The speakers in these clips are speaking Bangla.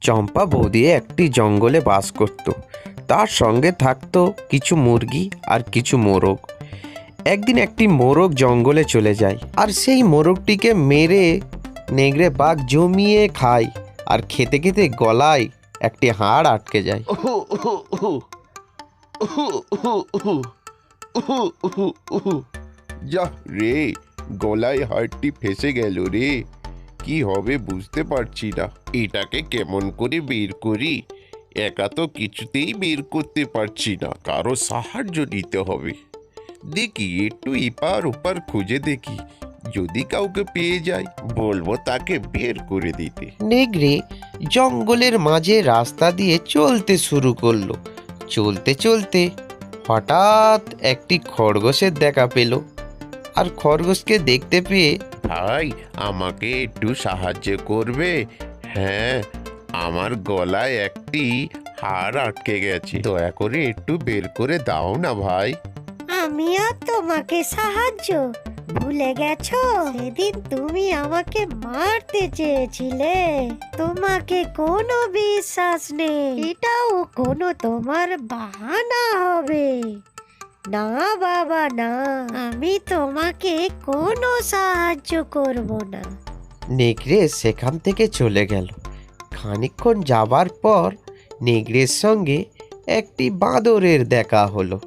চম্পা বৌদি একটি জঙ্গলে বাস করত। তার সঙ্গে থাকতো কিছু মুরগি আর কিছু মোরগ। একদিন একটি মোরগ জঙ্গলে চলে যায় আর সেই মোরগটিকে মেরে নেগড়ে বাঘ জমিয়ে খায় আর খেতে খেতে গলায় একটি হাড় আটকে যায়। যা রে, গলায় হাড়টি ফেসে গেল রে। কি হবে বুঝতে পারছি না। এটাকে কেমন করে বের করি? একা তো কিছুতেই বের করতে পারছি না। কারও সাহায্য নিতে হবে। দেখি, একটু এপার ওপার খুঁজে দেখি। যদি কাউকে পেয়ে যাই, বলব তাকে বের করে দিতে। নেগড়ে জঙ্গলের মাঝে রাস্তা দিয়ে চলতে শুরু করল। চলতে চলতে হঠাৎ একটি খরগোশের দেখা পেল। আর খরগোশকে দেখতে পেয়ে ভাই, আমাকে একটু সাহায্য করবে? হ্যাঁ আমার গলায় একটি হাড় আটকে গেছে। দয়া করে একটু বের করে দাও না ভাই। আমিও তোমাকে সাহায্য। ভুলে গেছো? সেদিন তুমি আমাকে মারতে চেয়েছিলে। তোমাকে কোনো বিশ্বাস নেই। এটাও কোনো তোমার বাহানা হবে। না বাবা না। আমি তোমাকে কোনো সাহায্য করব না। নেগড়ে সেখান থেকে চলে গেল। খানিকক্ষণ যাবার পর নেগড়ের সঙ্গে একটি বাঁদরের দেখা হলো।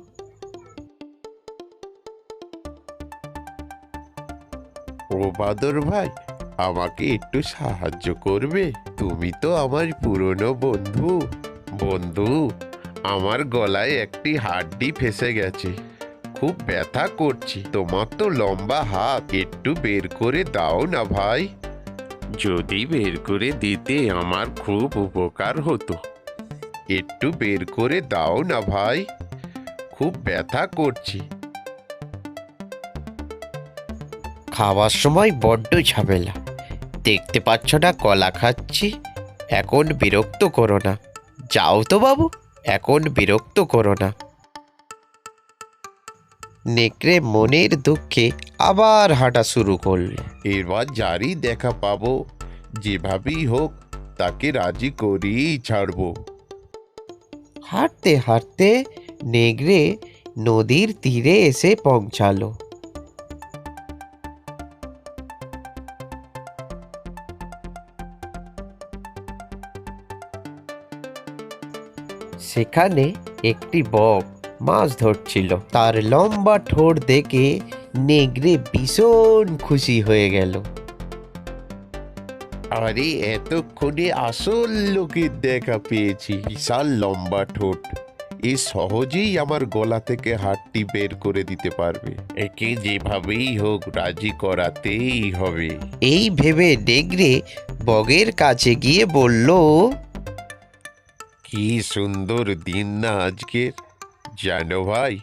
ও বাদর ভাই আমাকে একটু সাহায্য করবে? তুমি তো আমার পুরনো বন্ধু। বন্ধু আমার গলায় একটি হাড্ডি ফেসে গেছে। খুব ব্যথা করছি। তোমার তো লম্বা হাত। একটু বের করে দাও না ভাই। যদি বের করে দিতে আমার খুব উপকার হতো। একটু বের করে দাও না ভাই। খুব ব্যথা করছি। খাওয়ার সময় বড্ড ঝামেলা। দেখতে পাচ্ছ না, কলা খাচ্ছি। এখন বিরক্ত করো না। যাও তো বাবু। এখন বিরক্ত করো না। নেকড়ে মনের দুঃখে আবার হাঁটা শুরু করল। এবার যারই দেখা পাবো যেভাবেই হোক তাকে রাজি করেই ছাড়বো। হাঁটতে হাঁটতে নেগড়ে নদীর তীরে এসে পৌঁছালো। সেখানে একটি বক মাছ ধরছিল। তার লম্বা ঠোঁট দেখে নেগড়ে ভীষণ খুশি হয়ে গেল। আরে এতক্ষণে আসল লোকের দেখা পেয়েছি বিশাল লম্বা ঠোঁট। এ সহজেই আমার গলা থেকে হাড়টি বের করে দিতে পারবে। একে যেভাবেই হোক রাজি করাতেই হবে। এই ভেবে নেগড়ে বগের কাছে গিয়ে বলল কি সুন্দর দিন না আজকের। জানো ভাই,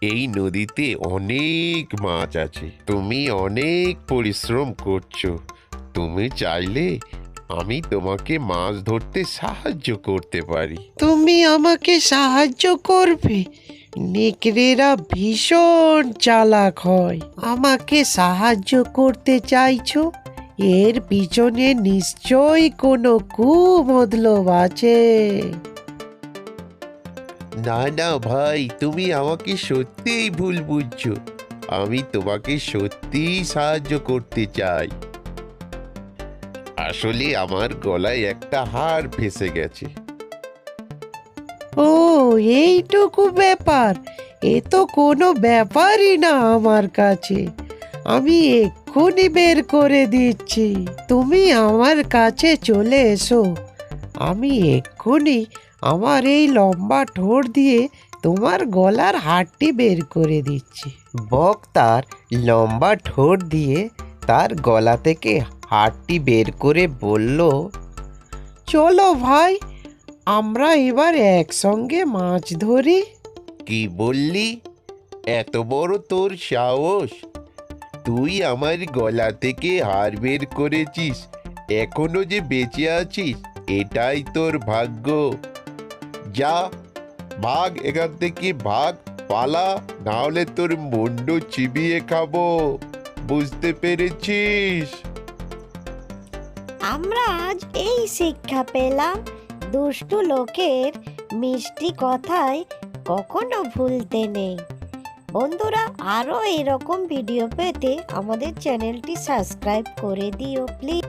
এই নদীতে অনেক মাছ আছে। তুমি অনেক পরিশ্রম করছ। তুমি চাইলে আমি তোমাকে মাছ ধরতে সাহায্য করতে পারি। তুমি আমাকে সাহায্য করবে? নেকড়েরা ভীষণ চালাক হয়। আমাকে সাহায্য করতে চাইছো? এর পিছনে নিশ্চয়ই কোনো কুমতলব আছে। না না ভাই তুমি আমাকে সত্যিই ভুল বুঝছ। আমি তোমাকে সত্যিই সাহায্য করতে চাই। আসলে আমার গলায় একটা হাড় ফেসে গেছে। ও এইটুকু ব্যাপার। এ তো কোনো ব্যাপারই না আমার কাছে। আমি এক্ষুনি বের করে দিচ্ছি। তুমি আমার কাছে চলে এসো। আমি এক্ষুনি আমার এই লম্বা ঠোঁট দিয়ে তোমার গলার হাড়টি বের করে দিচ্ছি। বক তার লম্বা ঠোঁট দিয়ে তার গলা থেকে হাড়টি বের করে বলল, চলো ভাই, আমরা এবার একসঙ্গে মাছ ধরি। কি বললি? এত বড় তোর সাহস? তুই আমার গলা থেকে হার বের করেছিস। এখনও যে বেঁচে আছিস, এটাই তোর ভাগ্য। যা, ভাগ, এখান থেকে ভাগ, পালা না হলে তোর মুন্ড চিবিয়ে খাব। বুঝতে পেরেছিস? আমরা আজ এই শিক্ষা পেলাম, দুষ্টু লোকের মিষ্টি কথায় কখনো ভুলতে নেই। বন্ধুরা আরও এরকম ভিডিও পেতে আমাদের চ্যানেলটি সাবস্ক্রাইব করে দিও প্লিজ